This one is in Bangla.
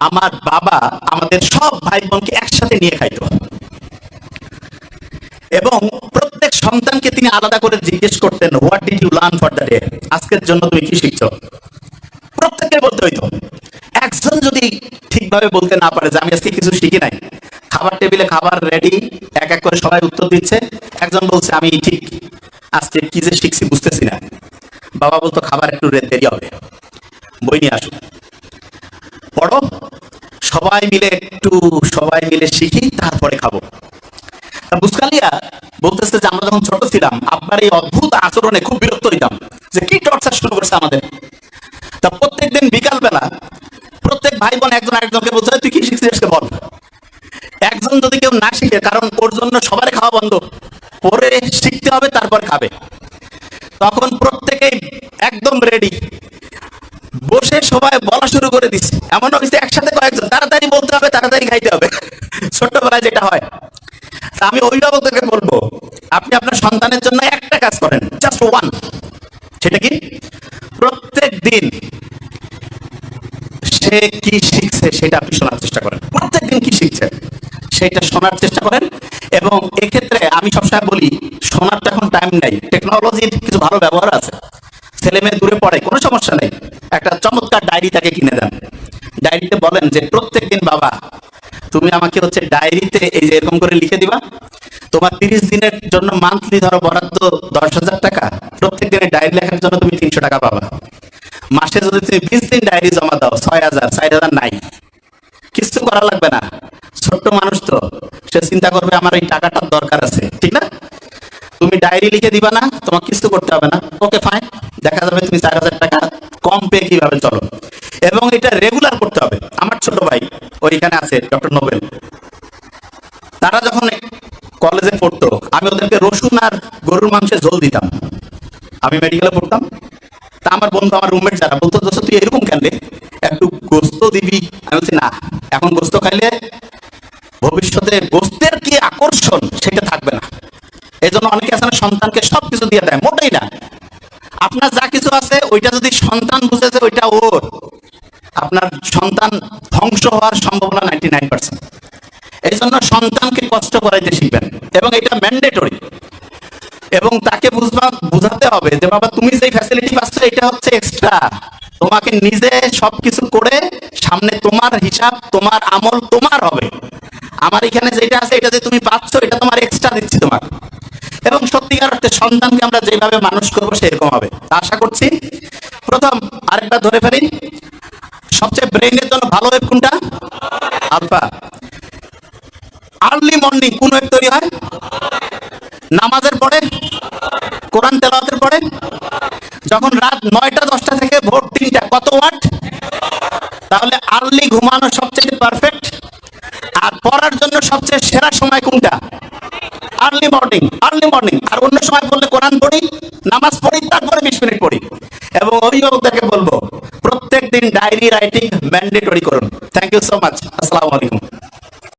আমার বাবা, আমাদের সব ভাই বোনকে একসাথে নিয়ে খাইতো। এবং প্রত্যেক সন্তানকে তিনি আলাদা করে জিজ্ঞেস করতেন what did you learn for the day আজকের জন্য তুমি কি শিখছো? প্রত্যেককে বলতে হইতো। একজন যদি ঠিকভাবে বলতে না পারে যে, আমি আজকে কিছু শিখি নাই। খাবার টেবিলে খাবার রেডি এক এক করে সবাই উত্তর দিচ্ছে। একজন বলছে, আমি ঠিক, আজকে কি যে শিখছি বুঝতেছি না। বাবা বলতো, খাবার একটু দেরি হবে। বই নিয়ে আসো। পড়ো সবাই মিলে একটু সবাই মিলে শিখি, তারপরে খাব। বুসকালিয়া বলতেছে যে, আমরা যখন ছোট ছিলাম, আব্বার এই অদ্ভুত আচরণে খুব বিরক্ত হইতাম যে, কি টর্চার শুরু করছে আমাদের। তা প্রত্যেকদিন বিকাল বেলা প্রত্যেক ভাই বোন একজন আরেকজনকে বলছে, তুই কি শিখছিস বল? একজন যদি কেউ না শিখে, কারণ ওর জন্য সবারই খাওয়া বন্ধ। পরে শিখতে হবে, তারপর খাবে। তখন প্রত্যেকেই একদম রেডি বসে সবাই বলা শুরু করে দিচ্ছে এমন হয়েছে একসাথে কয়েকজন। বলতে হবে, তাড়াতাড়ি খাইতে হবে। ছোট্টবেলায় যেটা হয় আমি অভিভাবকদেরকে বলব, আপনি আপনার সন্তানের জন্য একটা কাজ করেন জাস্ট ওয়ান সেটা কি? প্রত্যেক দিন সে কি শিখছে সেটা আপনি শোনার চেষ্টা করেন। প্রত্যেক দিন কি শিখছে সেটা শোনার চেষ্টা করেন এবং এক্ষেত্রে আমি সবসময় বলি, শোনার তো এখন টাইম নাই। টেকনোলজির কিছু ভালো ব্যবহার আছে। ছেলে মেয়ে দূরে পড়ে, কোনো সমস্যা নেই। একটা চমৎকার ডায়েরি তাকে কিনে দেন। ডায়েরিতে বলেন যে প্রত্যেক দিন বাবা, তুমি আমাকে হচ্ছে ডায়েরিতে এই যে এরকম করে লিখে দিবা। তোমার তিরিশ দিনের জন্য মান্থলি ধরো বরাদ্দ দশ হাজার টাকা। প্রত্যেক দিনের ডায়েরি লেখার জন্য তুমি তিনশো টাকা পাবা। মাসে যদি তুমি বিশ দিন ডায়েরি জমা দাও, ছয় হাজার চার হাজার নাই। কিছু করা লাগবে না। ছোট্ট মানুষ তো, সে চিন্তা করবে আমার এই টাকাটার দরকার আছে, ঠিক না? তুমি ডায়েরি লিখে দিবা না তোমার কিছু করতে হবে না। ওকে ফাইন দেখা যাবে তুমি চার হাজার টাকা কম পেয়ে কীভাবে চলো। এবং এটা রেগুলার করতে হবে। আমার ছোট ভাই ওইখানে আছে ডক্টর নোবেল। তারা যখন কলেজে পড়তো, আমি ওদেরকে রসুন আর গরুর মাংসে ঝোল দিতাম। আমি মেডিকেলে পড়তাম। তা আমার বন্ধু, আমার রুমমেট যারা বলতো, দোস্ত, তুই এরকম কেন একটু গোস্ত দিবি? আমি বলছি, না, এখন গোস্ত খাইলে ভবিষ্যতে গোস্তের কি আকর্ষণ সেটা থাকবে না। এই জন্য অনেকে না, সন্তানকে সব কিছু দিয়ে দেয়, মোটেই না। আপনার যা কিছু আছে, ওইটা যদি সন্তান বুঝেছে, ওইটা ওর। আপনার সন্তান ধ্বংস হওয়ার সম্ভাবনা নাইনটি নাইন পার্সেন্ট এই জন্য সন্তানকে কষ্ট করাইতে শিখবেন এবং এটা ম্যান্ডেটরি এবং তাকে বুঝবা, বুঝাতে হবে যে, বাবা, তুমি যে ফ্যাসিলিটি পাচ্ছ, এটা হচ্ছে এক্সট্রা তোমাকে নিজে সবকিছু করে সামনে তোমার হিসাব, তোমার আমল তোমার হবে। আমার এখানে যেটা আছে, এটা যে তুমি পাচ্ছ, এটা তোমার এক্সট্রা দিচ্ছি তোমাকে। এবং সত্যিকার অর্থে সন্তানকে আমরা যেভাবে মানুষ করব সেরকম হবে। আশা করছি। প্রথম আরেকটা ধরে ফেলি। সবচেয়ে ব্রেইনের জন্য ভালো ওয়েব কোনটা? আলফা। আর্লি মর্নিং কোন ওয়েব তৈরি হয়? নামাজের পরে? কোরআন তেলাওয়াতের পরে? যখন রাত নয়টা, দশটা থেকে ভোর তিনটা, কত ওয়াট তাহলে আর্লি ঘুমানো সবচেয়ে পারফেক্ট আর পড়ার জন্য সবচেয়ে সেরা সময় কোনটা? আর্লি মর্নিং আর্লি মর্নিং আর অন্য সময় পড়লে কোরআন পড়ি, নামাজ পড়ি, তারপরে বিশ মিনিট পড়ি। এবং অভিভাবকদেরকে ডায়েরি রাইটিং ম্যান্ডেটরি করুন থ্যাংক ইউ সো মাচ আসসালামু আলাইকুম